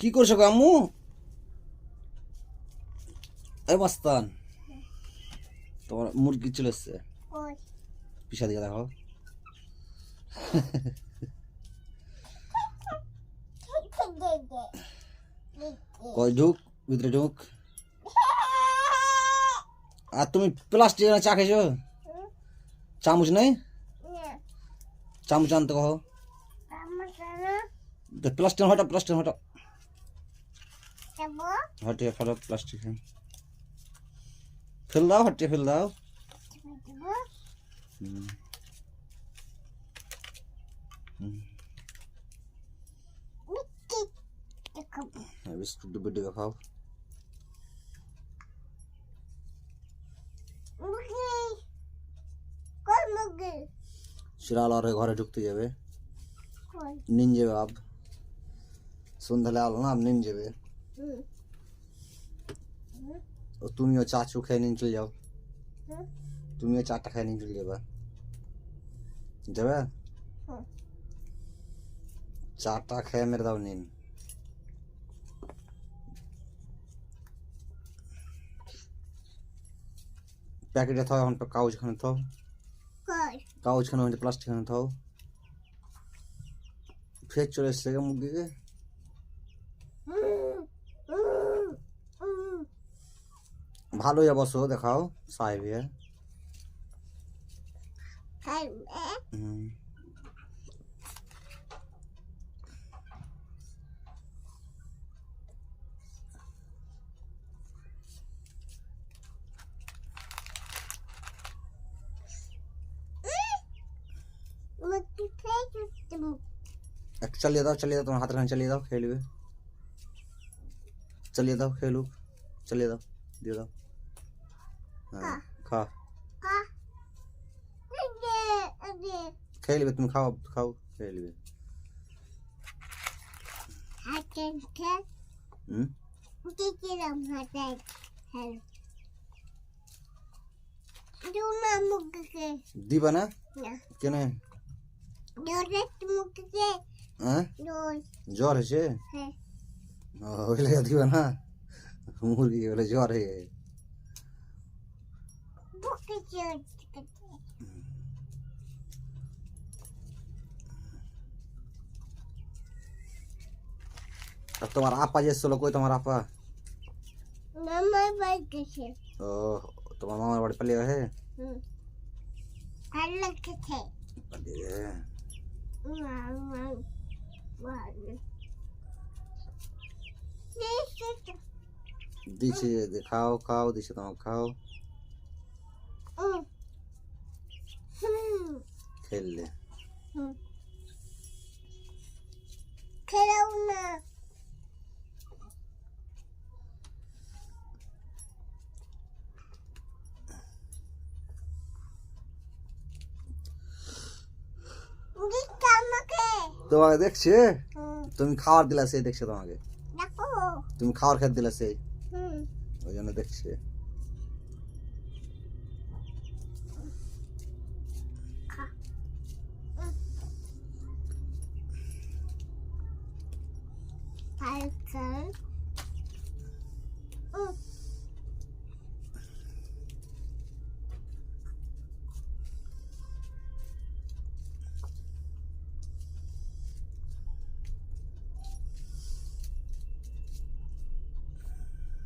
কি করছ আম্মু? এই মাস্তান। তোমার মুরগি চলে এসছে। পিসা দিকে দেখো। কই ঢুক ভিতরে ঢুক। আর তুমি প্লাস্টিক চা খেয়েছো? চামচ নেই? চামচ আনতে কহ। প্লাস্টিক হটা প্লাস্টিক হটা। যাব হটে ফটো প্লাস্টিক ফেল দাও হটে ফেল দাও। বিস্কুট ডুবে ডুবে খাও শিরাল আর ঘরে ঢুকতে যাবে। নিন যাবে আব সন্ধ্যালে আলো না আব নিন যাবে ও তুমিও চাচু খেয়ে নিন চলে যাও। তুমিও চারটা খেয়ে নিন চলে যাবে। যাবে? হুম চারটা খেয়ে মেরে দাও নিন। প্যাকেটে থাও এখন কাগজ খানে থাও। কাগজ খানে প্লাস্টিক খানে থাও। ফের চলে এসছে মুরগিকে। ভালো হয়ে বসো দেখাও সাহেব ইয়ে খাইবে হুম মুরগি খেয়ে তুমি একটু চালিয়ে দাও চালিয়ে দাও তোমার হাতের খানে চালিয়ে দাও খেয়ে নেবে চালিয়ে দাও খেয়ে লুক চালিয়ে দাও দিয়ে দাও হ্যাঁ খা। খেয়ে নেবে তুমি খাও খাও খেয়ে নেবে। দিবা না? কেনে? হ্যাঁ? জ্বর হয়েছে? হ্যাঁ। দিবা না? মুরগি বলে জ্বর হয়ে अब तुम्हारा आपा जैसे लोग कोई तुम्हारा आपा? मामा बाइक कैसे तुम्हारा मामा बड़े पल्ले है? हम्म। कैसे पल्ले मामा दिशे दिखाओ खाओ दिशे तुम खाओ। খেললে খেলাও না তোমাকে দেখছে? তুমি খাওয়ার দিলা সেই দেখছে তোমাকে। তুমি খাওয়ার খেতে দিলা সেই ওই জন্য দেখছে। Falcon